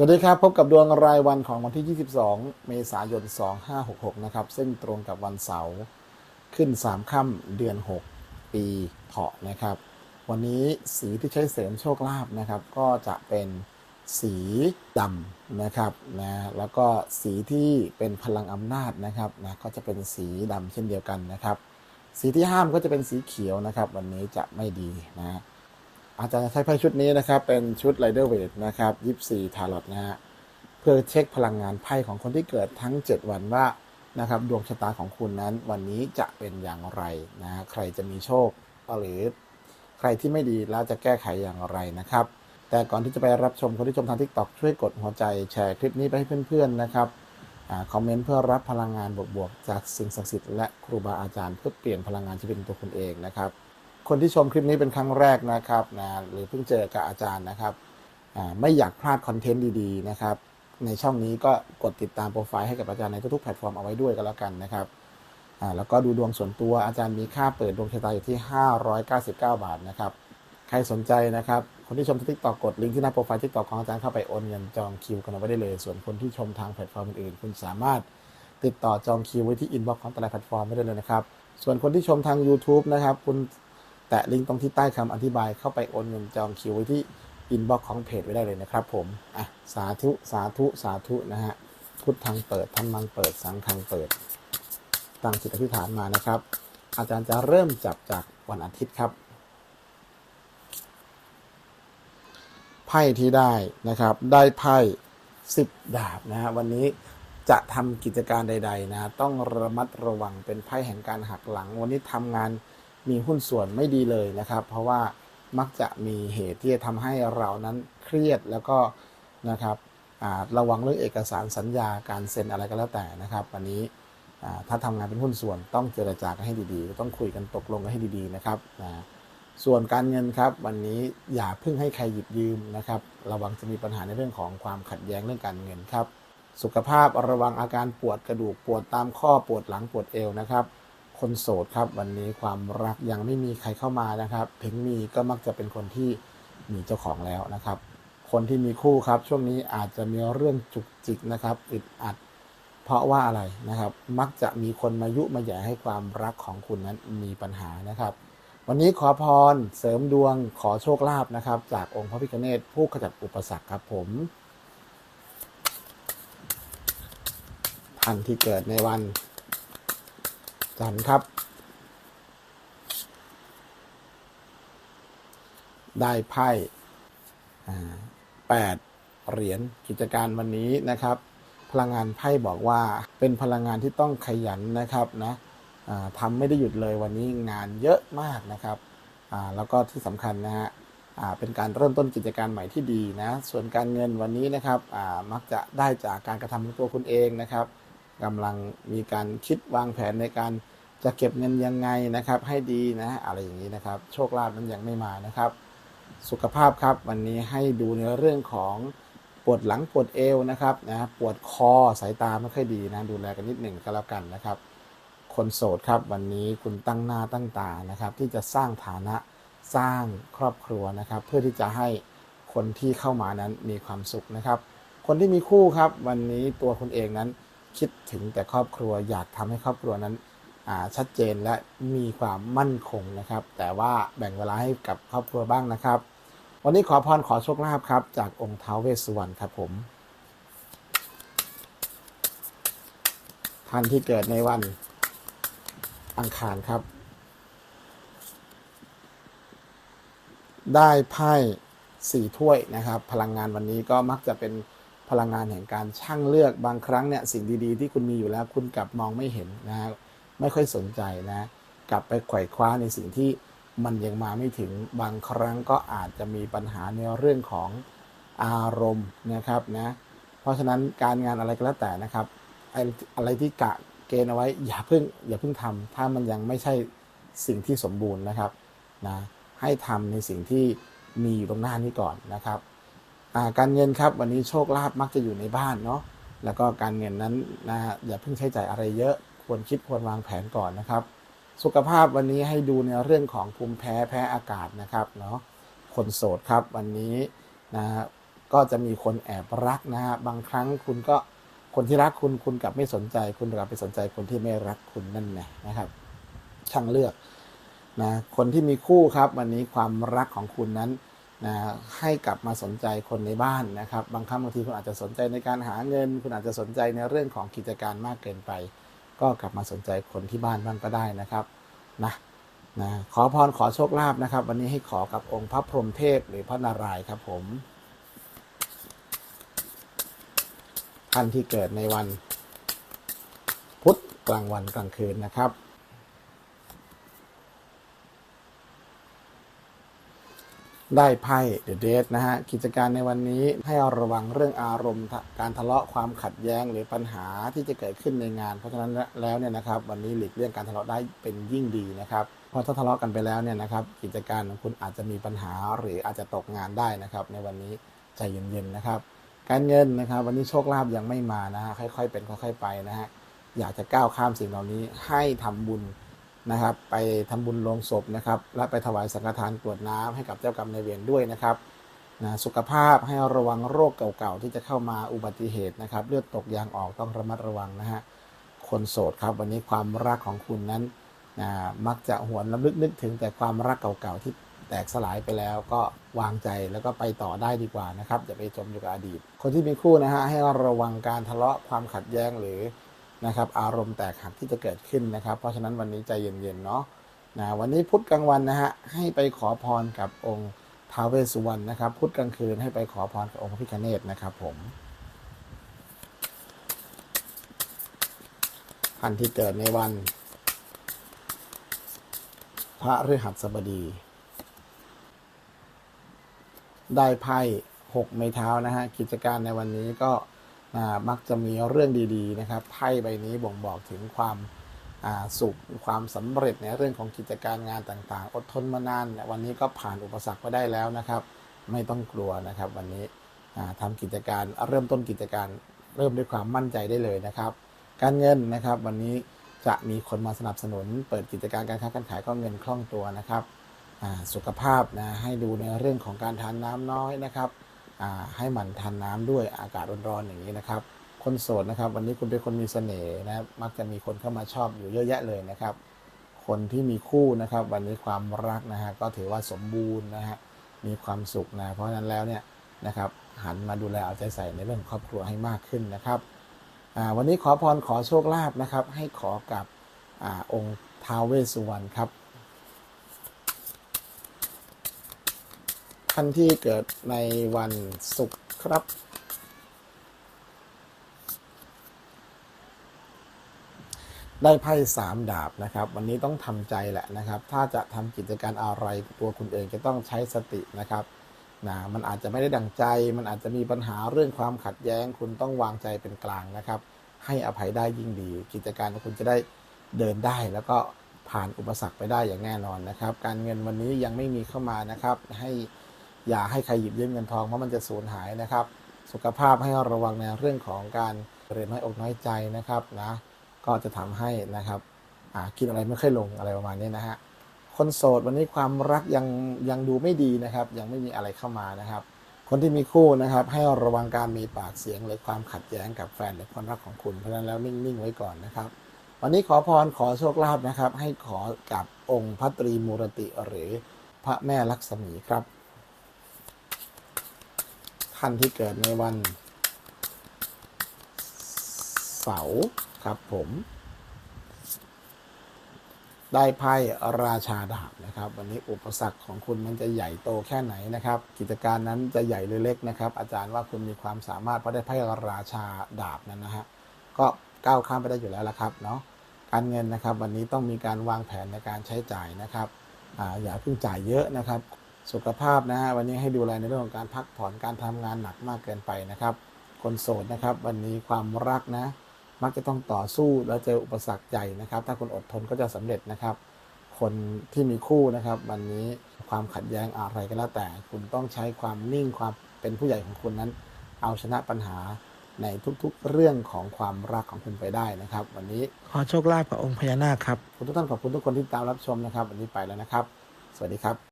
สวัสดีครับ พบกับดวงรายวันของวันที่ 22 เมษายน 2566 นะครับ ซึ่งตรงกับวันเสาร์ขึ้น 3 ค่ำเดือน 6 ปีเถาะนะครับ วันนี้สีที่ใช้เสริมโชคลาภนะครับ ก็จะเป็นสีดำนะครับนะแล้วก็สีที่เป็นพลังอำนาจนะครับนะก็จะเป็นสีดำเช่นเดียวกันนะครับ สีที่ห้ามก็จะเป็นสีเขียวนะครับ วันนี้จะไม่ดีนะ อาจารย์จะใช้ไพ่ชุดนี้นะครับ เป็นชุดไรเดอร์เวทนะครับยิปซีทาร์ลอตนะฮะเพื่อเช็คพลังงานไพ่ของคนที่เกิดทั้ง 7 วันว่านะครับดวงชะตาของคุณนั้นวันนี้จะเป็นอย่างไรนะใครจะมีโชคหรือใครที่ไม่ดีแล้วจะแก้ไขอย่างไรนะครับ แต่ก่อนที่จะไปรับชมคนที่ชมทางทิกตอกช่วยกดหัวใจแชร์คลิปนี้ไปให้เพื่อนๆนะครับอคอมเมนต์เพื่อรับพลังงานบวกๆจากสิ่งศักดิ์สิทธิ์และครูบาอาจารย์เพื่อเปลี่ยนพลังงานชีวิตของตัวคุณเองนะครับ คนที่ชมคลิปนี้เป็นครั้งแรกนะครับนะหรือเพิ่งเจอกับอาจารย์นะครับไม่อยากพลาดคอนเทนต์ดีๆนะครับในช่องนี้ก็กดติดตามโปรไฟล์ให้กับอาจารย์ในทุกๆแพลตฟอร์มเอาไว้ด้วยก็แล้วกันนะครับแล้วก็ดูดวงส่วนตัวอาจารย์มีค่าเปิดดวงชะตาอยู่ที่ 599 บาทนะครับใครสนใจนะครับ คนที่ชมทิกตอกกดลิงก์ที่หน้าโปรไฟล์ทิกตอกของอาจารย์เข้าไปโอนเงินจองคิวกันเอาไว้ได้เลย ส่วนคนที่ชมทางแพลตฟอร์มอื่นๆคุณสามารถติดต่อจองคิวไว้ที่อินบ็อกซ์ของแต่ละแพลตฟอร์มไว้ได้เลยนะครับ ส่วนคนที่ชมทาง YouTube นะครับ คุณ แตะลิงก์ตรงที่ใต้คำอธิบายเข้าไปโอนเงินจองคิวไว้ที่อินบ็อกซ์ของเพจไว้ได้เลยนะครับผมอะสาธุสาธุสาธุนะฮะพุทธังเปิดธรรมังเปิดสังฆังเปิดตั้งจิตอธิษฐานมานะครับ อาจารย์จะเริ่มจับจากวันอาทิตย์ครับไพ่ที่ได้นะครับ ได้ไพ่สิบดาบนะฮะวันนี้จะทำกิจการใด ๆ นะ ต้องระมัดระวังเป็นไพ่แห่งการหักหลัง วันนี้ทำงาน มีหุ้นส่วนไม่ดีเลยนะครับ เพราะว่ามักจะมีเหตุที่จะทำให้เรานั้นเครียดแล้วก็นะครับระวังเรื่องเอกสารสัญญาการเซ็นอะไรก็แล้วแต่นะครับวันนี้ถ้าทำงานเป็นหุ้นส่วนต้องเจรจากันให้ดีๆ ต้องคุยกันตกลงกันให้ดีๆนะครับนะส่วนการเงินครับ วันนี้อย่าเพิ่งให้ใครหยิบยืมนะครับระวังจะมีปัญหาในเรื่องของความขัดแย้งเรื่องการเงินครับ สุขภาพระวังอาการปวดกระดูกปวดตามข้อปวดหลังปวดเอวนะครับ คนโสดครับวันนี้ความรักยังไม่มีใครเข้ามานะครับ ถึงมีก็มักจะเป็นคนที่มีเจ้าของแล้วนะครับ คนที่มีคู่ครับ ช่วงนี้อาจจะมีเรื่องจุกจิกนะครับอึดอัด เพราะว่าอะไรนะครับ มักจะมีคนมายุมาแย่ให้ความรักของคุณนั้นมีปัญหานะครับ วันนี้ขอพรเสริมดวงขอโชคลาภนะครับ จากองค์พระพิฆเนศผู้ขจัดอุปสรรคครับผมท่านที่เกิดในวัน จันครับ ได้ไพ่แปดเหรียญกิจการวันนี้นะครับ พลังงานไพ่บอกว่าเป็นพลังงานที่ต้องขยันนะครับนะทำไม่ได้หยุดเลยวันนี้งานเยอะมากนะครับแล้วก็ที่สำคัญนะฮะเป็นการเริ่มต้นกิจการใหม่ที่ดีนะ ส่วนการเงินวันนี้นะครับมักจะได้จากการกระทำของตัวคุณเองนะครับ กำลังมีการคิดวางแผนในการจะเก็บเงินยังไงนะครับ ให้ดีนะอะไรอย่างนี้นะครับ โชคลาภนั้นยังไม่มานะครับ สุขภาพครับวันนี้ให้ดูในเรื่องของปวดหลังปวดเอวนะครับนะปวดคอสายตาไม่ค่อยดีนะดูแลกันนิดหนึ่งก็แล้วกันนะครับ คนโสดครับวันนี้คุณตั้งหน้าตั้งตานะครับ ที่จะสร้างฐานะสร้างครอบครัวนะครับ เพื่อที่จะให้คนที่เข้ามานั้นมีความสุขนะครับ คนที่มีคู่ครับ วันนี้ตัวคุณเองนั้น คิดถึงแต่ครอบครัว อยากทำให้ครอบครัวนั้นชัดเจนและมีความมั่นคงนะครับ แต่ว่าแบ่งเวลาให้กับครอบครัวบ้างนะครับ วันนี้ขอพรขอโชคลาภครับ จากองค์ท้าวเวสสุวรรณครับผม ท่านที่เกิดในวันอังคารครับ ได้ไพ่สี่ถ้วยนะครับ พลังงานวันนี้ก็มักจะเป็น พลังงานแห่งการช่างเลือกบางครั้งเนี่ยสิ่งดีๆ ที่คุณมีอยู่แล้วคุณกลับมองไม่เห็นนะฮะไม่ค่อยสนใจนะ กลับไปไขว่คว้าในสิ่งที่มันยังมาไม่ถึงบางครั้งก็อาจจะมีปัญหาในเรื่องของอารมณ์นะครับนะเพราะฉะนั้นการงานอะไรก็แล้วแต่นะครับ อะไรที่กะเกณฑ์เอาไว้อย่าเพิ่งอย่าเพิ่งทำถ้ามันยังไม่ใช่สิ่งที่สมบูรณ์นะครับนะให้ทำในสิ่งที่มีอยู่ตรงหน้านี้ก่อนนะครับ การเงินครับวันนี้โชคลาภมักจะอยู่ในบ้านเนาะแล้วก็การเงินนั้นนะอย่าเพิ่งใช้จ่ายอะไรเยอะ ควรคิดควรวางแผนก่อนนะครับ สุขภาพวันนี้ให้ดูในเรื่องของภูมิแพ้แพ้อากาศนะครับเนาะคนโสดครับวันนี้นะก็จะมีคนแอบรักนะฮะบางครั้งคุณก็คนที่รักคุณคุณกลับไม่สนใจ คุณกลับไปสนใจคนที่ไม่รักคุณนั่นไงนะครับ ช่างเลือกนะคนที่มีคู่ครับ วันนี้ความรักของคุณนั้น นะให้กลับมาสนใจคนในบ้านนะครับ บางครั้งบางทีคุณอาจจะสนใจในการหาเงิน คุณอาจจะสนใจในเรื่องของกิจการมากเกินไป ก็กลับมาสนใจคนที่บ้านบ้างก็ได้นะครับนะนะขอพรขอโชคลาภนะครับ วันนี้ให้ขอกับองค์พระพรหมเทพหรือพระนารายณ์ครับผมท่านที่เกิดในวัน พุธกลางวันกลางคืนนะครับ ได้ไพ่เดอะเดทนะฮะกิจการในวันนี้ให้ระวังเรื่องอารมณ์ การทะเลาะความขัดแย้งหรือปัญหาที่จะเกิดขึ้นในงาน เพราะฉะนั้นแล้วเนี่ยนะครับวันนี้หลีกเลี่ยงการทะเลาะได้เป็นยิ่งดีนะครับเพราะถ้าทะเลาะกันไปแล้วเนี่ยนะครับกิจการของคุณอาจจะมีปัญหาหรืออาจจะตกงานได้นะครับ ในวันนี้ใจเย็นๆนะครับ การเงินนะครับ วันนี้โชคลาภยังไม่มานะฮะค่อยๆเป็นค่อย ๆ ไปนะฮะอยากจะก้าวข้ามสิ่งเหล่านี้ให้ทำบุญ นะครับ ไปทำบุญลงศพนะครับ และไปถวายสังฆทานกรวดน้ำให้กับเจ้ากรรมนายเวรด้วยนะครับนะสุขภาพให้ระวังโรคเก่าๆที่จะเข้ามาอุบัติเหตุนะครับ เลือดตกยางออกต้องระมัดระวังนะฮะคนโสดครับ วันนี้ความรักของคุณนั้นนะมักจะหวนระลึกนึกถึงแต่ความรักเก่าๆที่แตกสลายไปแล้วก็วางใจแล้วก็ไปต่อได้ดีกว่านะครับอย่าไปจมอยู่กับอดีต คนที่มีคู่นะฮะให้ระวังการทะเลาะความขัดแย้งหรือ นะครับ อารมณ์แตกหักที่จะเกิดขึ้นนะครับ เพราะฉะนั้นวันนี้ใจเย็นๆเนาะนะวันนี้พุธกลางวันนะฮะให้ไปขอพรกับองค์ท้าวเวสสุวรรณนะครับ พุธกลางคืนให้ไปขอพรกับองค์พระพิฆเนศนะครับผมท่านที่เกิดในวัน พระฤหัสบดี ได้ไพ่หกไม้เท้านะฮะกิจการในวันนี้ก็ มักจะมีเรื่องดีๆนะครับไพ่ใบนี้บ่งบอกถึงความสุขความสำเร็จในเรื่องของกิจการงานต่างๆ อดทนมานานวันนี้ก็ผ่านอุปสรรคไปได้แล้วนะครับ ไม่ต้องกลัวนะครับ วันนี้อ่าทำกิจการเริ่มต้นกิจการเริ่มด้วยความมั่นใจได้เลยนะครับ การเงินนะครับ วันนี้จะมีคนมาสนับสนุน เปิดกิจการการค้าการขายก็เงินคล่องตัวนะครับสุขภาพนะให้ดูในเรื่องของการทานน้ำน้อยนะครับ ให้หมั่นทานน้ำด้วยอากาศร้อนๆอย่างนี้นะครับ คนโสดนะครับ วันนี้คุณเป็นคนมีเสน่ห์นะมักจะมีคนเข้ามาชอบอยู่เยอะแยะเลยนะครับ คนที่มีคู่นะครับ วันนี้ความรักนะฮะก็ถือว่าสมบูรณ์นะฮะมีความสุขนะเพราะฉะนั้นแล้วเนี่ยนะครับหันมาดูแลเอาใจใส่ในเรื่องครอบครัวให้มากขึ้นนะครับวันนี้ขอพรขอโชคลาภนะครับ ให้ขอกับอองค์ท้าวเวสสุวรรณครับ ท่านที่เกิดในวันศุกร์ครับ ได้ไพ่สามดาบนะครับ วันนี้ต้องทำใจแหละนะครับ ถ้าจะทำกิจการอะไรตัวคุณเองจะต้องใช้สตินะครับนะมันอาจจะไม่ได้ดังใจ มันอาจจะมีปัญหาเรื่องความขัดแย้ง คุณต้องวางใจเป็นกลางนะครับ ให้อภัยได้ยิ่งดี กิจการของคุณจะได้เดินได้แล้วก็ผ่านอุปสรรคไปได้อย่างแน่นอนนะครับ การเงินวันนี้ยังไม่มีเข้ามานะครับ ให้ อย่าให้ใครหยิบยืมเงินทองเพราะมันจะสูญหายนะครับ สุขภาพให้ระวังในเรื่องของการเรียนน้อยอกน้อยใจนะครับนะก็จะทำให้นะครับกินอะไรไม่ค่อยลงอะไรประมาณนี้นะฮะคนโสดวันนี้ความรักยังยังดูไม่ดีนะครับ ยังไม่มีอะไรเข้ามานะครับ คนที่มีคู่นะครับ ให้ระวังการมีปากเสียงหรือความขัดแย้งกับแฟนหรือคนรักของคุณเพราะฉะนั้นแล้วนิ่งๆไว้ก่อนนะครับ วันนี้ขอพรขอโชคลาภนะครับ ให้ขอกับองค์พระตรีมูรติหรือพระแม่ลักษมีครับ ท่านที่เกิดในวัน เสาร์ครับผม ได้ไพ่ราชาดาบนะครับ วันนี้อุปสรรคของคุณมันจะใหญ่โตแค่ไหนนะครับ กิจการนั้นจะใหญ่หรือเล็กนะครับ อาจารย์ว่าคุณมีความสามารถเพราะได้ไพ่ราชาดาบนั้นนะฮะก็ก้าวข้ามไปได้อยู่แล้วละครับเนาะการเงินนะครับ วันนี้ต้องมีการวางแผนในการใช้จ่ายนะครับออย่าเพิ่งจ่ายเยอะนะครับ สุขภาพนะฮะวันนี้ให้ดูแลในเรื่องของการพักผ่อนการทำงานหนักมากเกินไปนะครับ คนโสดนะครับ วันนี้ความรักนะ มักจะต้องต่อสู้แล้วเจออุปสรรคใหญ่นะครับ ถ้าคุณอดทนก็จะสำเร็จนะครับ คนที่มีคู่นะครับ วันนี้ความขัดแย้งอะไรก็แล้วแต่ คุณต้องใช้ความนิ่งความเป็นผู้ใหญ่ของคุณนั้น เอาชนะปัญหาในทุกๆ เรื่องของความรักของคุณไปได้นะครับ วันนี้ขอโชคลาภกับองค์พญานาคครับคุณทุกท่านขอบคุณทุกคนที่ตามรับชมนะครับ วันนี้ไปแล้วนะครับ สวัสดีครับ